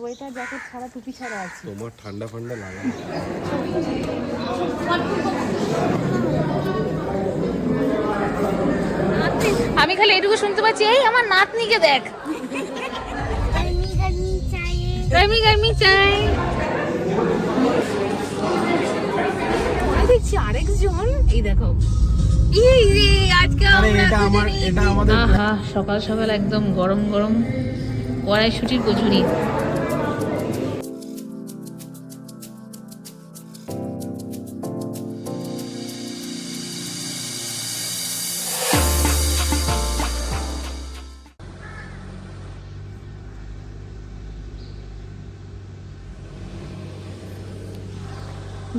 Sweater jacket ছাড়া টুপি ছাড়া আছে। তোমার ঠান্ডা ঠান্ডা লাগে। আমি খালি এটুকু শুনতে পাচ্ছি এই আমার নাতনিকে দেখ। গরমি গরমি চাই। দেখছি আরেকজন। এই দেখো। সকাল সকাল একদম গরম গরম কড়াইশুটির কচুরি।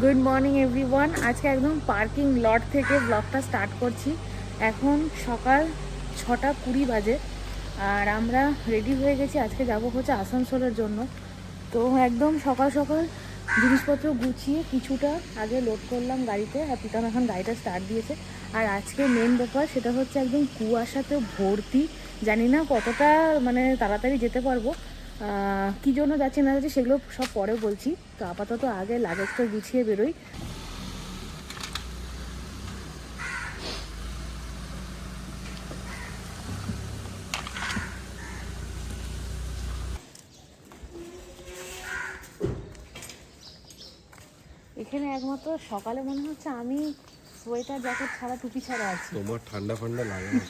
গুড মর্নিং এভরিওয়ান আজকে একদম পার্কিং লট থেকে ব্লগটা স্টার্ট করছি। এখন সকাল ছটা কুড়ি বাজে। আর আমরা রেডি হয়ে গেছি। আজকে যাব হচ্ছে আসানসোলের জন্য। তো একদম সকাল সকাল জিনিসপত্র গুছিয়ে কিছুটা আগে লোড করলাম গাড়িতে। আর পিতাম এখন গাড়িটা স্টার্ট দিয়েছে। আর আজকে মেন ব্যাপার সেটা হচ্ছে একদম কুয়াশাতে ভর্তি। জানি না কতটা মানে তাড়াতাড়ি যেতে পারব। কি জন্য যাচ্ছি, না যাচ্ছি সেগুলো সব পরে বলছি। তো আপাতত আগে লাগেজটা গুছিয়ে বেরোই। এখানে একমাত্র সকালে মনে হচ্ছে আমি সোয়েটার জ্যাকেট ছাড়া টুপি ছাড়া আছি। তোমার ঠান্ডা ফান্ডা লাগে না।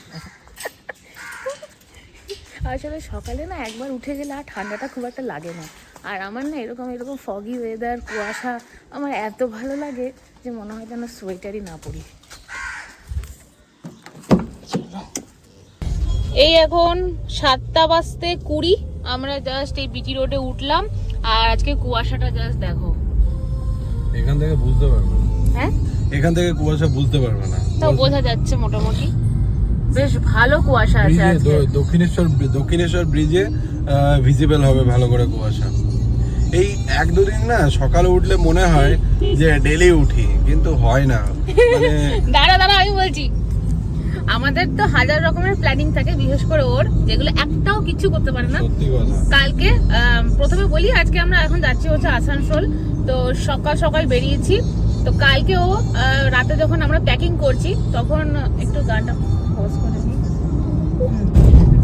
আসলে সকালে না একবার উঠে গেলে আর ঠান্ডাটা খুব একটা লাগে না। আর আমার না এরকম এরকম ফগি ওয়েদার কুয়াশা আমার এত ভালো লাগে যে মনে হয় যেন সোয়েটারই না পরি। এই এখন সাতটা বাজতে কুড়ি আমরা জাস্ট এই বিটি রোডে উঠলাম আর আজকে কুয়াশাটা জাস্ট দেখো। এখান থেকে বুঝতে পারবে। হ্যাঁ? এখান থেকে কুয়াশা বুঝতে পারবে না। তাও বোঝা যাচ্ছে মোটামুটি। বেশ ভালো কুয়াশা আছে আজকে। দক্ষিণেশ্বর দক্ষিণেশ্বর ব্রিজে ভিজিবল হবে ভালো করে কুয়াশা। এই এক দুদিন না সকালে উঠলে মনে হয় যে ডেলি উঠি কিন্তু হয় না। মানে দাঁড়া দাঁড়া আমি বলছি। আমাদের তো হাজার রকমের প্ল্যানিং থাকে বিশেষ করে ওর যেগুলো একটাও কিছু করতে পারে না। কালকে প্রথমে বলি আজকে আমরা এখন যাচ্ছি হচ্ছে আসানসোল। তো সকাল সকাল বেরিয়েছি। তো কালকে ও রাতে যখন আমরা প্যাকিং করছি তখন একটু গানটা পজ করে নিই।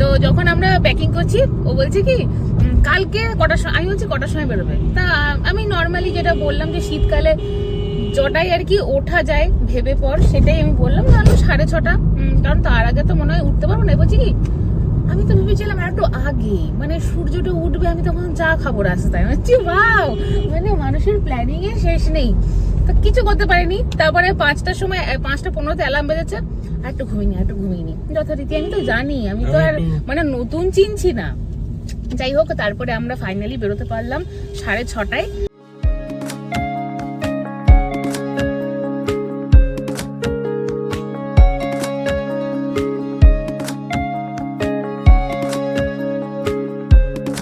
তো যখন আমরা প্যাকিং করছি ও বলছে কি কালকে কটার সময় আমি বলছি কটার সময় বেরোবে? তা আমি নর্মালি যেটা বললাম যে শীতকালে যটাই আর কি ওঠা যায় ভেবে পর সেটাই আমি বললাম। তাহলে সাড়ে ছটা কারণ তার আগে তো মনে হয় উঠতে পারব না। বলছি কি আমি তো ভেবেছিলাম একটু আগে মানে সূর্যটা উঠবে আমি তখন চা খাব রাস্তায়। বাও মানে মানুষের প্ল্যানিং এর শেষ নেই। তো কিছু করতে পারিনি। তারপরে পাঁচটার সময় পাঁচটা পনেরোতে অ্যালার্ম বেজেছে। আর একটু ঘুমিনি আর একটু ঘুমিনি যথারীতি আমি তো জানি আমি তো আর মানে নতুন চিনছি না। যাই হোক তারপরে আমরা ফাইনালি বেরোতে পারলাম সাড়ে ছটায়।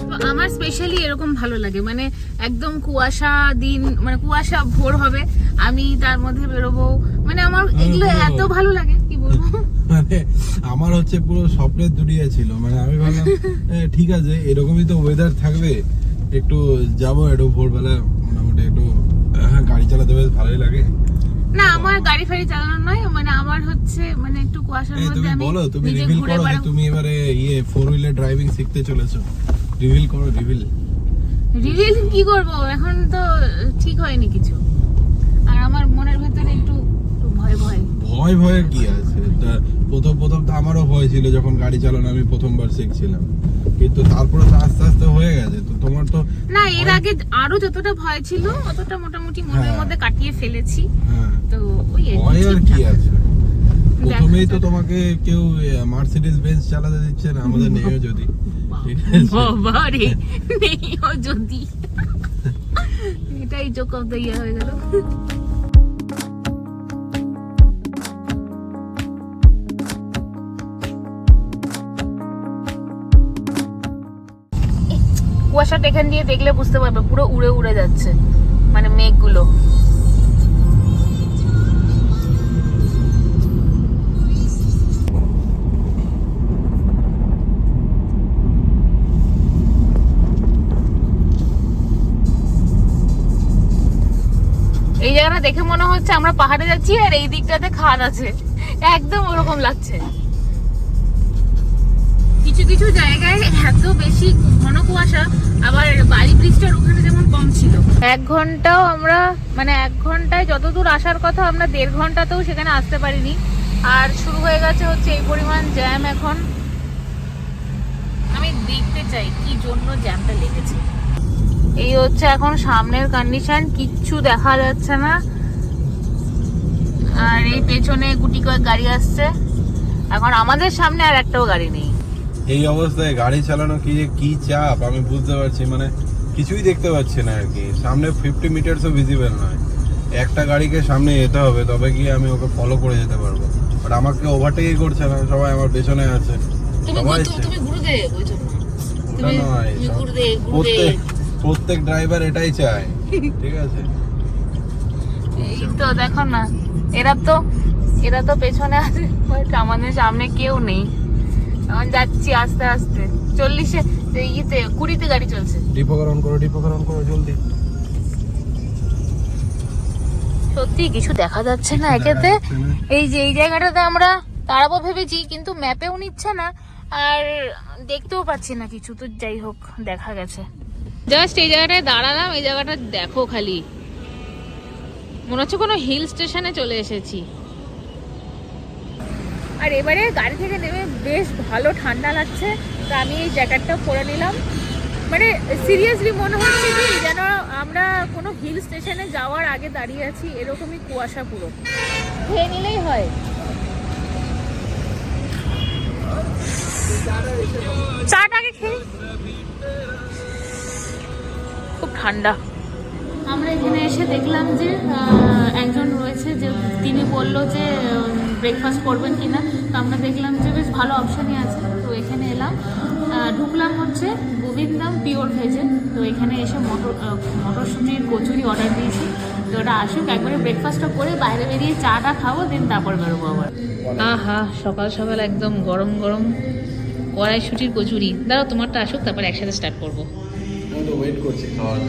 তো আমার স্পেশালি এরকম ভালো লাগে। মানে একদম কুয়াশা দিন মানে কুয়াশা ভোর হবে আমি তার মধ্যে বেরোবো। মানে আমার এগুলো এত ভালো লাগে কি বলব? মানে আমার হচ্ছে পুরো স্বপ্নের দুনিয়া ছিল। মানে আমি ভাবলাম ঠিক আছে এরকমই তো ওয়েদার থাকবে। একটু যাব একটু ভোরবেলা মোটামুটি একটু আহ, গাড়ি চালাতে বেশ ভালোই লাগে। না আমার গাড়ি ফাড়ি চালানো নয় মানে আমার হচ্ছে মানে একটু কুয়াশার মধ্যে তুমি আমি বলো তুমি রিভিল করো তুমি এবারে ইয়ে ফোর হুইলার ড্রাইভিং শিখতে চলেছো। রিভিল করো রিভিল রিভিল কি করব? এখন তো ঠিক হয়নি কিছু। আর আমার মনের ভেতরে একটু ভয় ভয়। ভয় ভয়ের কি আছে? প্রথম প্রথম তো আমারও ভয় ছিল যখন গাড়ি চালানো আমি প্রথমবার শিখছিলাম। কিন্তু তারপরে তো আস্তে আস্তে হয়ে গেছে। তো তোমার তো না এর আগে আরও যতটা ভয় ছিল অতটা মোটামুটি মনের হ্যাঁ। মধ্যে কাটিয়ে ফেলেছি। হ্যাঁ। তো ওই ভয় আর কি আছে? প্রথমেই তো তোমাকে কেউ মার্সিডিজ বেঞ্চ চালাতে দিচ্ছে না আমাদের নেও যদি। নেইও যদি এটাই জোক অফ দ্য ইয়ার হয়ে গেল। কুয়াশাটা এখান দিয়ে দেখলে বুঝতে পারবে পুরো উড়ে উড়ে যাচ্ছে মানে মেঘগুলো। এই জায়গাটা দেখে মনে হচ্ছে আমরা পাহাড়ে যাচ্ছি আর এই দিকটাতে খাদ আছে। একদম ওরকম লাগছে। কিছু কিছু জায়গায় এত বেশি ঘন কুয়াশা আবার বালি ব্রিজটার ওখানে যেমন কম ছিল। এক ঘন্টাও আমরা মানে এক ঘন্টায় যতদূর আসার কথা আমরা দেড় ঘন্টাতেও সেখানে আসতে পারিনি। আর শুরু হয়ে গেছে হচ্ছে এই পরিমাণ জ্যাম এখন। আমি দেখতে চাই কি জন্য জ্যামটা লেগেছে। এই হচ্ছে এখন সামনের কন্ডিশন কিচ্ছু দেখা যাচ্ছে না। আর এই পেছনে গুটি কয়েক গাড়ি আসছে। এখন আমাদের সামনে আর একটাও গাড়ি নেই। এই অবস্থায় গাড়ি চালানো কি যে কি চাপ আমি বুঝতে পারছি মানে কিছুই দেখতে পাচ্ছি না আর কি। সামনে ফিফটি মিটারসও ভিজিবল নয়। একটা গাড়িকে সামনে যেতে হবে তবে গিয়ে আমি ওকে ফলো করে যেতে পারব। বাট আমাকে ওভারটেকই করছে না সবাই আমার পেছনে আছে। সবাই তুমি- তুমি ঘুরে দে ওই জন্য। তুমি- নয় তুমি ঘুরে দে, ঘুরে দে। প্রত্যেক ড্রাইভার এটাই চায়। ঠিক আছে? এই তো দেখো না এরা তো এরা তো পেছনে আছে। আমাদের সামনে কেউ নেই। এখন যাচ্ছি আস্তে আস্তে। চল্লিশে ইয়েতে কুড়িতে গাড়ি চলছে। ডিপোকরণ করো ডিপোকরণ করো জলদি। সত্যি কিছু দেখা যাচ্ছে না একেতে। এই যে এই জায়গাটাতে আমরা দাঁড়াবো ভেবেছি কিন্তু ম্যাপেও নিচ্ছে না। আর দেখতেও পাচ্ছি না কিছু। তো যাই হোক দেখা গেছে। জাস্ট এই জায়গাটায় দাঁড়ালাম, এই জায়গাটা দেখো খালি। মনে হচ্ছে কোনো হিল স্টেশনে চলে এসেছি। আর এবারে গাড়ি থেকে নেমে বেশ ভালো ঠান্ডা লাগছে, তো আমি এই জ্যাকেটটা পরে নিলাম। মানে সিরিয়াসলি মনে হচ্ছে কি যেন আমরা কোনো হিল স্টেশনে যাওয়ার আগে দাঁড়িয়ে আছি, এরকমই কুয়াশা পুরো। খেয়ে নিলেই হয়। চাটাকে খেয়ে খুব ঠান্ডা। আমরা এখানে এসে দেখলাম যে একজন রয়েছে যে তিনি বলল যে ব্রেকফাস্ট করবেন কিনা। তো আমরা দেখলাম যে বেশ ভালো অপশানই আছে। তো এখানে এলাম। ঢুকলাম হচ্ছে গোবিন্দাম পিওর ভেজে তো এখানে এসে মটর মটরশুঁটির কচুরি অর্ডার দিয়েছি। তো ওটা আসুক একবারে ব্রেকফাস্টটা করে বাইরে বেরিয়ে চাটা খাব দেন তারপর বেরোবো আবার। আহা সকাল সকাল একদম গরম গরম কড়াইশুটির কচুরি। দাঁড়াও তোমারটা আসুক তারপর একসাথে স্টার্ট করব। ওয়েট খাওয়ার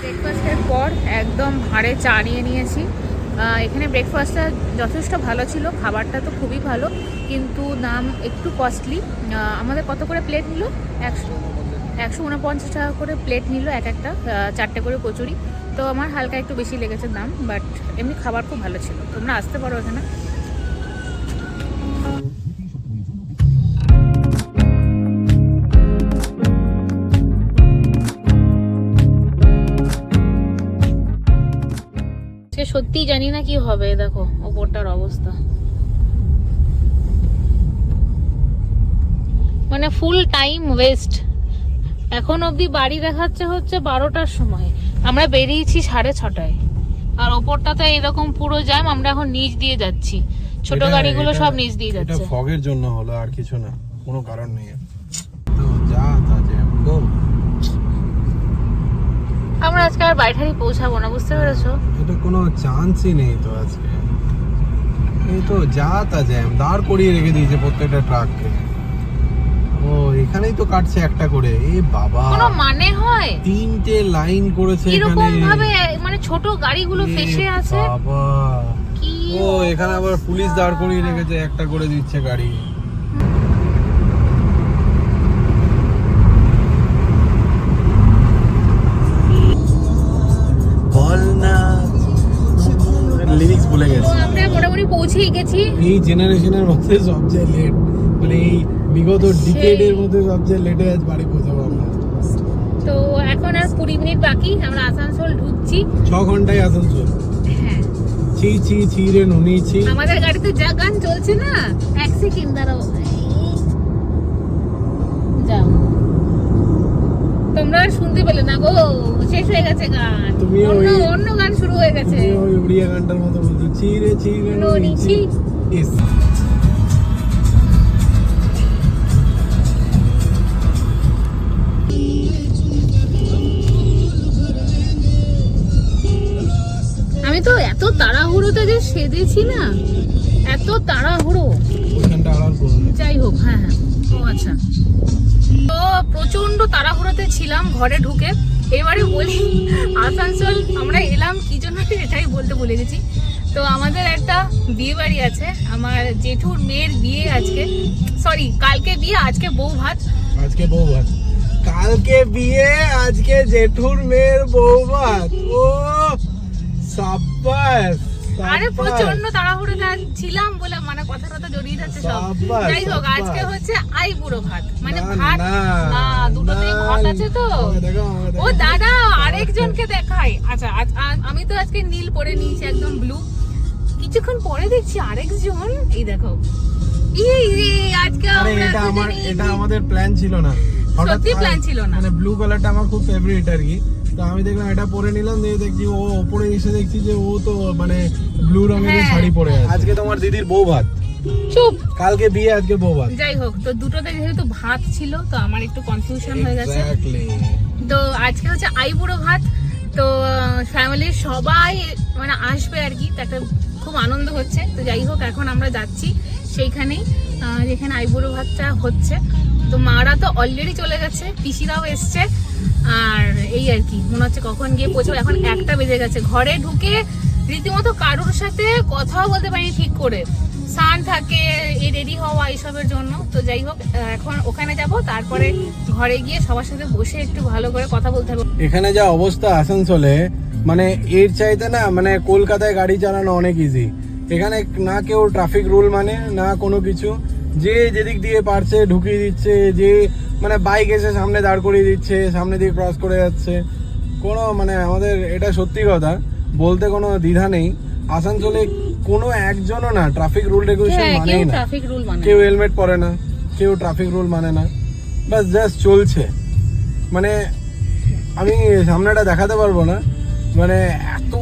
ব্রেকফাস্টের পর একদম ভাঁড়ে চা নিয়ে নিয়েছি। এখানে ব্রেকফাস্টটা যথেষ্ট ভালো ছিল, খাবারটা তো খুবই ভালো, কিন্তু দাম একটু কস্টলি আমাদের কত করে প্লেট নিল? একশো একশো উনপঞ্চাশ টাকা করে প্লেট নিল এক একটা চারটে করে কচুরি। তো আমার হালকা একটু বেশি লেগেছে দাম বাট এমনি খাবার খুব ভালো ছিল। তোমরা আসতে পারো এখানে সত্যি জানি না কি হবে দেখো ওপরটার অবস্থা। মানে ফুল টাইম ওয়েস্ট এখন অবধি বাড়ি দেখাচ্ছে হচ্ছে বারোটার সময়। আমরা বেরিয়েছি সাড়ে ছটায়। আর ওপরটাতে এরকম পুরো জ্যাম আমরা এখন নিচ দিয়ে যাচ্ছি। ছোট গাড়িগুলো সব নিচ দিয়ে যাচ্ছে। ফগের জন্য হলো আর কিছু না। কোনো কারণ নেই তো যা তা জ্যাম গো আমরা আজকে আর বাড়িটারি পৌঁছাবো না বুঝতে পেরেছ? এটা কোনো চান্সই নেই তো আজকে। এই তো যা তা জ্যাম দাঁড় করিয়ে রেখে দিয়েছে প্রত্যেকটা ট্রাককে ও এখানেই তো কাটছে একটা করে। এ বাবা। কোনো মানে হয়? তিনটে লাইন করেছে এরকম এখানে। ভাবে মানে ছোট গাড়িগুলো ফেসে আছে? বাবা। ও এখানে আবার পুলিশ দাঁড় করিয়ে রেখেছে একটা করে দিচ্ছে গাড়ি। মোটামুটি পৌঁছেই গেছি। এই জেনারেশনের মধ্যে সবচেয়ে লেট মানে এই বিগত ডিকেডের মধ্যে সবচেয়ে লেটে আজ বাড়ি পৌঁছাবো আমরা। তো এখন আর কুড়ি মিনিট বাকি আমরা আসানসোল ঢুকছি। ছ ঘন্টায় আসানসোল। হ্যাঁ। ছি ছি ছি রে নুনি ছি। আমাদের গাড়িতে যা গান চলছে না এক সেকেন্ড দাঁড়াও। যাও। তোমরা শুনতে পেলে না গো শেষ হয়ে গেছে গান। তুমিও অন্য অন্য গান শুরু হয়ে গেছে। ওই উড়িয়া গানটার মতো বলছো ছি রে ছি রে নুনি নুনি ছি। ছি। ইস আমি তো এত তাড়াহুড়োতে যে সেজেছি না এত তাড়াহুড়ো। যাই হোক হ্যাঁ হ্যাঁ। ও আচ্ছা। তো প্রচণ্ড তাড়াহুড়োতে ছিলাম ঘরে ঢুকে। এবারে বলি, আসানসোল আমরা এলাম কি জন্য এটাই বলতে ভুলে গেছি। তো আমাদের একটা বিয়ে বাড়ি আছে, আমার জেঠুর মেয়ের বিয়ে আজকে। সরি কালকে বিয়ে, আজকে বউ ভাত আজকে বউ ভাত কালকে বিয়ে, আজকে জেঠুর মেয়ের বউ ভাত ও, সাব্বাস। আরে প্রচণ্ড তাড়াহুড়োতে ছিলাম বলে মানে কথা কথা জড়িয়ে যাচ্ছে সব। যাই হোক আজকে হচ্ছে আই বুড়ো ভাত। মানে ভাত না, না দুটোতেই ভাত আছে তো। আমাকে দেখাও, আমাকে ও দাদা আরেকজনকে দেখাই। আচ্ছা আজ আমি তো আজকে নীল পরে নিয়েছি একদম ব্লু কিছুক্ষণ পরে দেখছি আরেকজন। এই দেখো। আজকে এটা আমার এটা আমাদের প্ল্যান ছিল না। সত্যি plan ছিল না। মানে ব্লু কালারটা আমার খুব ফেভারিট আর কি। তো আমি দেখলাম এটা পরে নিলাম দিয়ে দেখছি ও ওপরে এসে দেখছি যে ও তো মানে ব্লু রঙের হ্যাঁ। শাড়ি পরে আছে। আজকে তোমার দিদির বউ ভাত। চুপ। কালকে বিয়ে আজকে বউ ভাত। যাই হোক তো দুটোতে যেহেতু ভাত ছিল তো আমার একটু কনফিউশন হয়ে গেছে। তো আজকে হচ্ছে আইবুড়ো ভাত। তো ফ্যামিলির সবাই মানে আসবে আর কি তো একটা খুব আনন্দ হচ্ছে। তো যাই হোক এখন আমরা যাচ্ছি সেইখানেই। আহ, যেখানে আইবুড়ো ভাতটা হচ্ছে। তো মারা তো অলরেডি চলে গেছে পিসিরাও এসছে আর এই আর কি মনে হচ্ছে কখন গিয়ে পৌঁছবো। এখন একটা বেজে গেছে। ঘরে ঢুকে রীতিমতো কারোর সাথে কথাও বলতে পারিনি ঠিক করে। সান থাকে এই রেডি হওয়া এইসবের জন্য। তো যাই হোক এখন ওখানে যাব তারপরে ঘরে গিয়ে সবার সাথে বসে একটু ভালো করে কথা বলতে হবে এখানে যা অবস্থা আসানসোলে মানে এর চাইতে না মানে কলকাতায় গাড়ি চালানো অনেক ইজি এখানে না কেউ ট্রাফিক রুল মানে না কোনো কিছু। যে যেদিক দিয়ে পারছে ঢুকিয়ে দিচ্ছে যে মানে বাইক এসে সামনে দাঁড় করিয়ে দিচ্ছে সামনে দিয়ে ক্রস করে যাচ্ছে। কোনো মানে আমাদের এটা সত্যি কথা বলতে কোনো দ্বিধা নেই। আসানসোলে কোনো একজনও না ট্রাফিক রুল রেগুলেশন মানেই না। মানে কেউ হেলমেট পরে না কেউ ট্রাফিক রুল মানে না। বাস জাস্ট চলছে। মানে আমি সামনেটা দেখাতে পারব না। মানে এত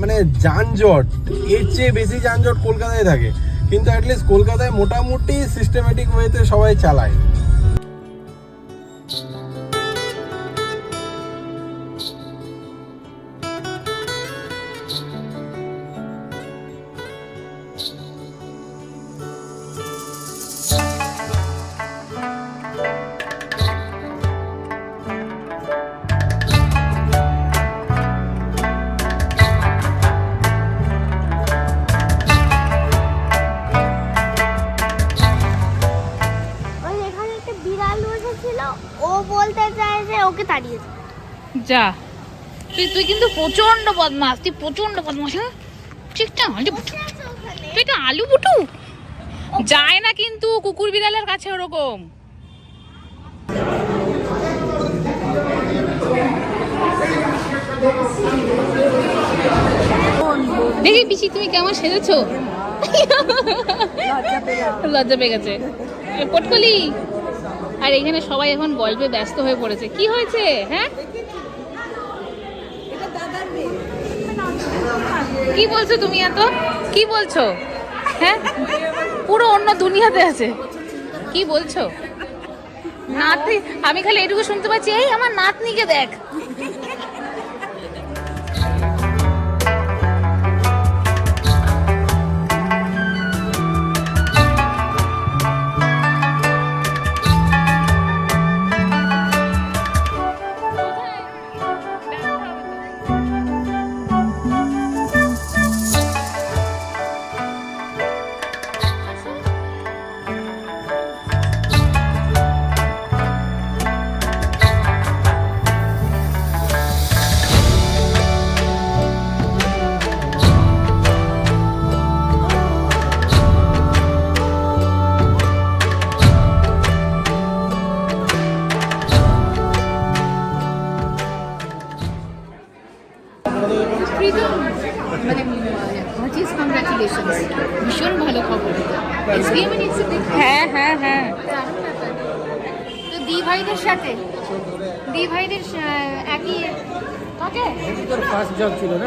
মানে যানজট, এর চেয়ে বেশি যানজট কলকাতায় থাকে। কিন্তু অ্যাটলিস্ট কলকাতায় মোটামুটি সিস্টেমেটিক ওয়েতে সবাই চালায়। যা তুই তুই কিন্তু প্রচণ্ড বদমাস তুই প্রচণ্ড বদমাস হ্যাঁ? ঠিক আলু বুটু, তুই এটা আলু বুটু। যায় না কিন্তু কুকুর বিড়ালের কাছে ওরকম। দেখি পিসি, তুমি কেমন সেজেছো? লজ্জা পেয়ে গেছে। পটকলি। আর এখানে সবাই এখন গল্পে ব্যস্ত হয়ে পড়েছে। কি হয়েছে হ্যাঁ? কি বলছো তুমি এত? কি বলছো? হ্যাঁ? পুরো অন্য দুনিয়াতে আছে। কি বলছো? নাতি আমি খালি এটুকু শুনতে পাচ্ছি। এই আমার নাতনিকে দেখ।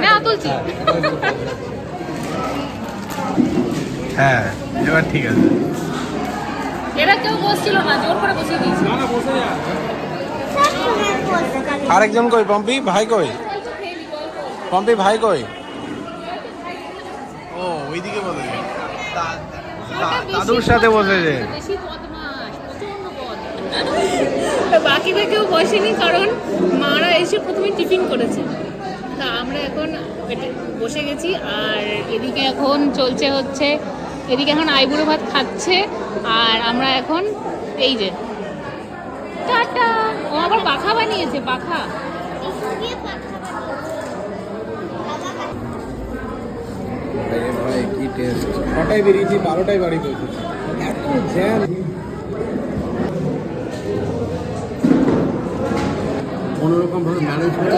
না? তুলছি। হ্যাঁ এবার ঠিক আছে। এরা কেউ বসছিল না জোর করে বসিয়ে দিয়েছি। সব সময় বলতে থাকে। আরেকজন কই? পম্পি ভাই কই? পম্পি ভাই কই? ও ওইদিকে দাদুর সাথে বসেছে বাকিরা কেউ বসেনি কারণ মারা এসে প্রথমে টিফিন করেছে। তা আমরা এখন বসে গেছি, আর এদিকে এখন চলছে হচ্ছে, এদিকে এখন আইবুড়ো ভাত খাচ্ছে, আর আমরা এখন এই যে, টাটা! ও আবার পাখা বানিয়েছে, পাখা। ভাই, কি টেস্ট ছটায় বেরিয়েছি, বারোটায় বাড়ি পৌঁছেছি। এত জ্যাম কোনোরকম ভাবে ম্যানেজ করে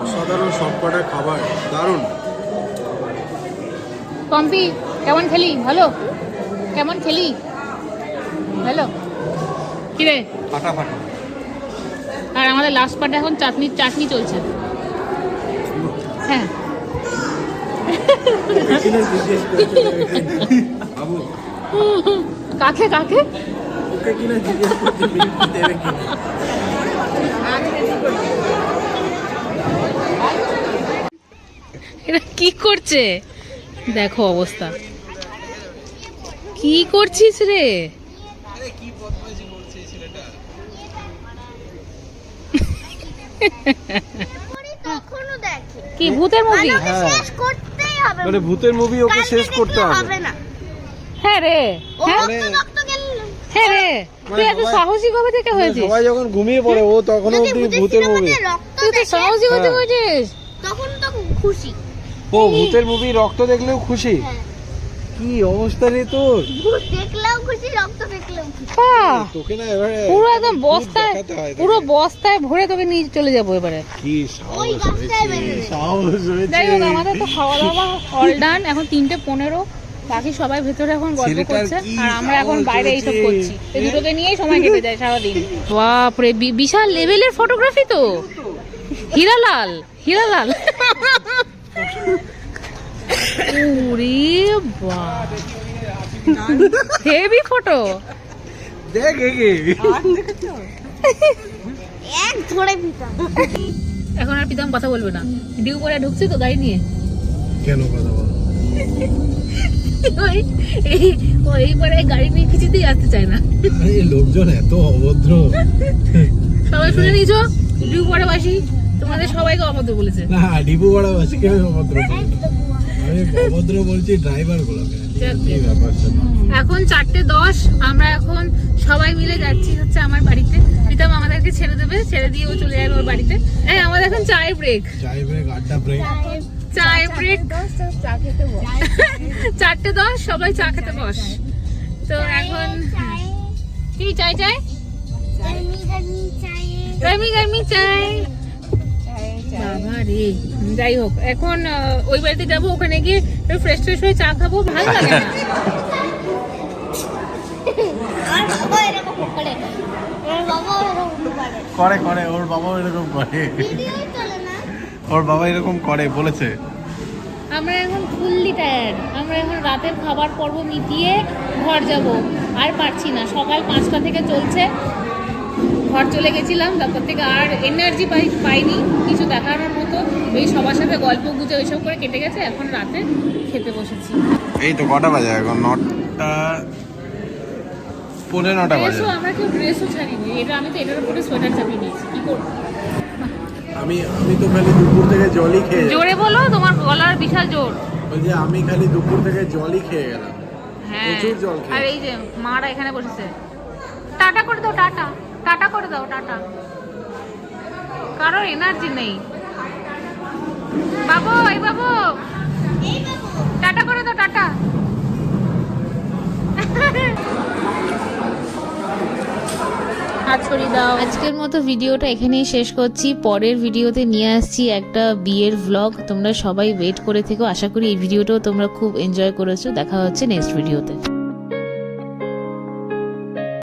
অসাধারণ সবকটা খাবার দারুণ। পম্পি কেমন খেলি? ভালো? কেমন খেলি? ভালো? কিরে? ফাটাফাটি। আর আমাদের লাস্ট পার্টে এখন চাটনি চাটনি চলছে। হ্যাঁ। কাকে কাকে? এরা কি করছে? দেখো অবস্থা। কি করছিস রে করি তখনও দেখে কি ভূতের মুভি মানে শেষ করতেই হবে মানে ভূতের মুভি ওকে শেষ করতে হবে। না। হ্যাঁ রে। হ্যাঁ। হ্যাঁ রে। তুই মানে এত সাহসী কবে থেকে হয়েছিস? সবাই যখন ঘুমিয়ে পড়ে ও তখন অব্দি ভূতের মুভি তুই তো দেখে। সাহসী হতে হ্যাঁ। হয়েছিস। তখন তো খুশি। ও ভূতের মুভি রক্ত দেখলেও খুশি? হ্যাঁ। কি অবস্থা রে তোর? ভূত দেখলেও খুশি রক্ত তোকে না এবারে পুরো একদম বস্তায় হয়। পুরো বস্তায় ভরে তোকে নিয়ে চলে যাব এবারে। কি সাহস যাই হোক আমাদের তো খাওয়া দাওয়া অল ডান এখন তিনটে পনেরো বাকি সবাই ভেতরে এখন গল্প করছে আর আমরা এখন বাইরে এইসব করছি। এই দুটোকে নিয়েই সময় কেটে যায় সারাদিন। বাপরে বি- বিশাল লেভেলের ফটোগ্রাফি তো। হীরালাল হীরালাল। ওরে হেভি ফটো দেখ এক। ধরে পিতাম এখন আর প্রীতম কথা বলবে না। ডিউ পরে ঢুকছে তো গাড়ি নিয়ে। কেন কথা বল? এইবারে গাড়ি নিয়ে কিছুতেই আসতে চায় না। লোকজন এত অভদ্র। সবাই শুনে নিয়েছো? ডিউ পরে বাসি তোমাদের সবাইকে অমত বলেছে। না ডিপু অভদ্র আমি অভদ্র বলছি ড্রাইভার গুলোকে? এখন চারটে দশ আমরা এখন সবাই মিলে যাচ্ছি হচ্ছে আমার বাড়িতে। প্রীতম আমাদেরকে ছেড়ে দেবে ছেড়ে দিয়ে ও চলে যাবে ওর বাড়িতে। এই আমাদের এখন চায়ের ব্রেক চাই ব্রেক আড্ডা ব্রেক চায়ের ব্রেক চারটে দশ সবাই চা খেতে বস। তো এখন কি চাই চাই গরমি গরমি চায়ে। গরমি গরমি চাই বাবা রে যাই হোক এখন ওই বাড়িতে যাব ওখানে গিয়ে ফ্রেশ ফ্রেশ হয়ে চা খাব ভালো লাগে করে ওর বাবা এরকম করে। করে করে ওর বাবাও এরকম করে। ভিডিওই তোলে না। ওর বাবা এরকম করে বলেছে। আমরা এখন ফুললি টায়ার্ড আমরা এখন রাতের খাবার পর্ব মিটিয়ে ঘর যাব আর পারছি না সকাল পাঁচটা থেকে চলছে। ঘর চলে গেছিলাম তারপর থেকে আর এনার্জি পাই পাইনি কিছু দেখানোর মতো। এই সবার সাথে গল্প গুজে ওইসব করে কেটে গেছে এখন রাতে খেতে বসেছি। এই তো কটা বাজে এখন? নটা পৌনে নটা বাজে। আমরা কেউ ড্রেসও ছাড়িনি এটা আমি তো এটার উপরে সোয়েটার চাপিয়ে নিয়েছি কি করব? আমি আমি তো খালি দুপুর থেকে জলই খেয়ে জোরে বলো তোমার গলার বিশাল জোর। বলছি আমি খালি দুপুর থেকে জলই খেয়ে গেলাম। হ্যাঁ প্রচুর জল আর এই যে মারা এখানে বসেছে। টাটা করে দাও টাটা। টাটা করে দাও টাটা। কারোর এনার্জি নেই। বাবু এই বাবু। টাটা করে দাও টাটা। দাও। আজকের মতো ভিডিওটা এখানেই শেষ করছি। পরের ভিডিওতে নিয়ে আসছি একটা বিয়ের ভ্লগ তোমরা সবাই ওয়েট করে থেকো। আশা করি এই ভিডিওটাও তোমরা খুব এনজয় করেছ। দেখা হচ্ছে নেক্সট ভিডিওতে